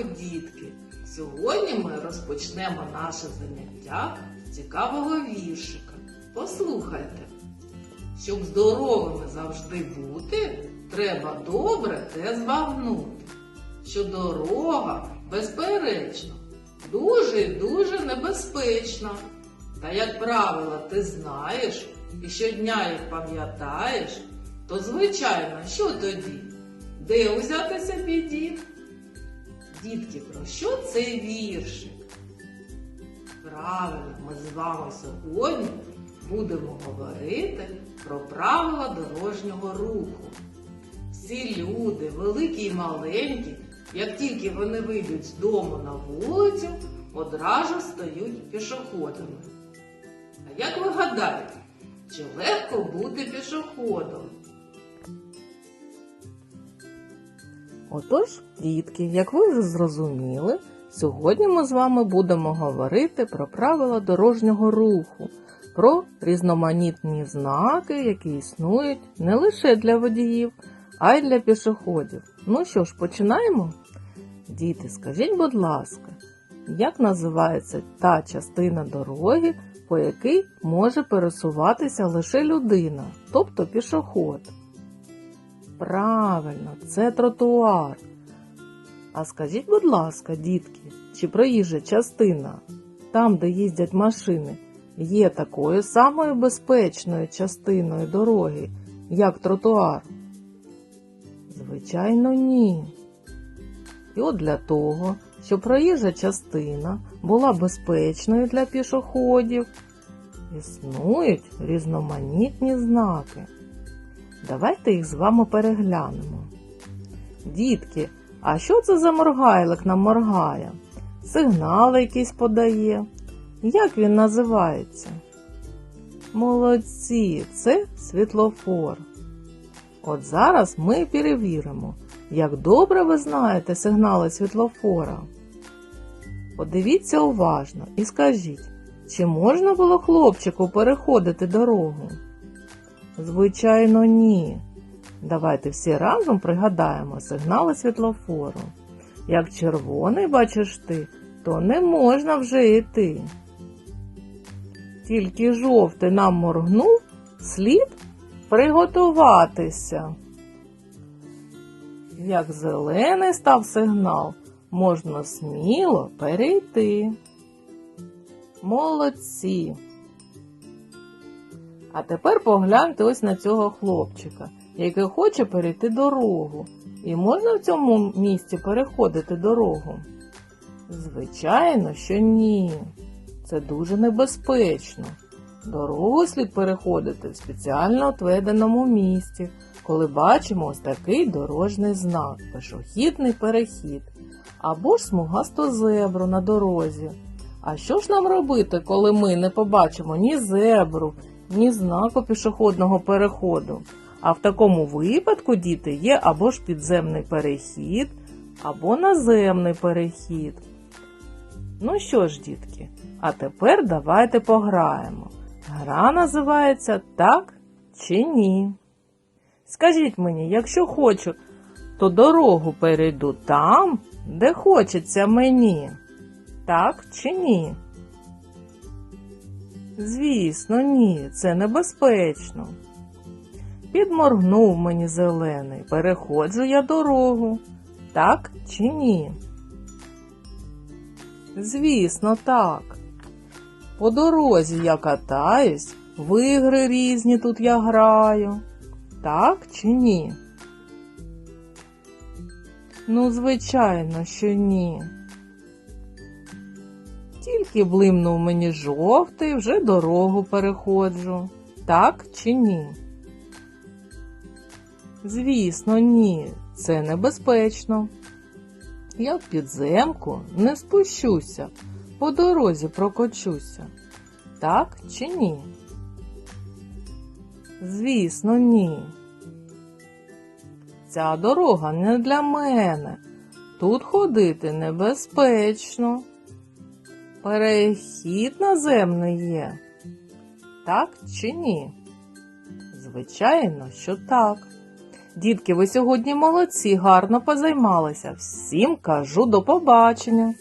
ранку, дітки! Сьогодні ми розпочнемо наше заняття з цікавого віршика. Послухайте, щоб здоровими завжди бути, треба добре те збагнути, що дорога, безперечно, дуже і дуже небезпечна. Та як правило ти знаєш і щодня їх пам'ятаєш, то звичайно, що тоді? Де узятися біді? Дітки, про що цей віршик? Правильно, ми з вами сьогодні будемо говорити про правила дорожнього руху. Всі люди, великі і маленькі, як тільки вони вийдуть з дому на вулицю, одразу стають пішоходами. А як ви гадаєте, чи легко бути пішоходом? Отож, дітки, як ви вже зрозуміли, сьогодні ми з вами будемо говорити про правила дорожнього руху, про різноманітні знаки, які існують не лише для водіїв, а й для пішоходів. Ну що ж, починаємо? Діти, скажіть, будь ласка, як називається та частина дороги, по якій може пересуватися лише людина, тобто пішоход? Правильно, це тротуар. А скажіть, будь ласка, дітки, чи проїжджа частина, там, де їздять машини, є такою самою безпечною частиною дороги, як тротуар? Звичайно, ні. І от для того, щоб проїжджа частина була безпечною для пішоходів, існують різноманітні знаки. Давайте їх з вами переглянемо. Дітки, а що це за моргайлик нам моргає? Сигнали якісь подає. Як він називається? Молодці, це світлофор. От зараз ми перевіримо, як добре ви знаєте сигнали світлофора. Подивіться уважно і скажіть, чи можна було хлопчику переходити дорогу? Звичайно, ні. Давайте всі разом пригадаємо сигнали світлофору. Як червоний бачиш ти, то не можна вже йти. Тільки жовтий нам моргнув, слід приготуватися. Як зелений став сигнал, можна сміло перейти. Молодці! А тепер погляньте ось на цього хлопчика, який хоче перейти дорогу. І можна в цьому місці переходити дорогу? Звичайно, що ні. Це дуже небезпечно. Дорогу слід переходити в спеціально отведеному місці, коли бачимо ось такий дорожній знак пішохідний перехід або ж смугасту зебру на дорозі. А що ж нам робити, коли ми не побачимо ні зебру, ні знаку пішохідного переходу? А в такому випадку, діти, є або ж підземний перехід, або наземний перехід. Ну що ж, дітки, а тепер давайте пограємо. Гра називається так чи ні. Скажіть мені, якщо хочу, то дорогу перейду там, де хочеться мені. Так чи ні? Звісно, ні, це небезпечно. Підморгнув мені зелений, переходжу я дорогу. Так чи ні? Звісно, так. По дорозі я катаюсь, в ігри різні тут я граю. Так чи ні? Ну, звичайно, що ні. Тільки блимнув мені жовтий, вже дорогу переходжу. Так чи ні? Звісно, ні, це небезпечно. Я в підземку не спущуся, по дорозі прокочуся. Так чи ні? Звісно, ні. Ця дорога не для мене. Тут ходити небезпечно. Перехід наземний є. Так чи ні? Звичайно, що так. Дітки, ви сьогодні молодці, гарно позаймалися. Всім кажу до побачення.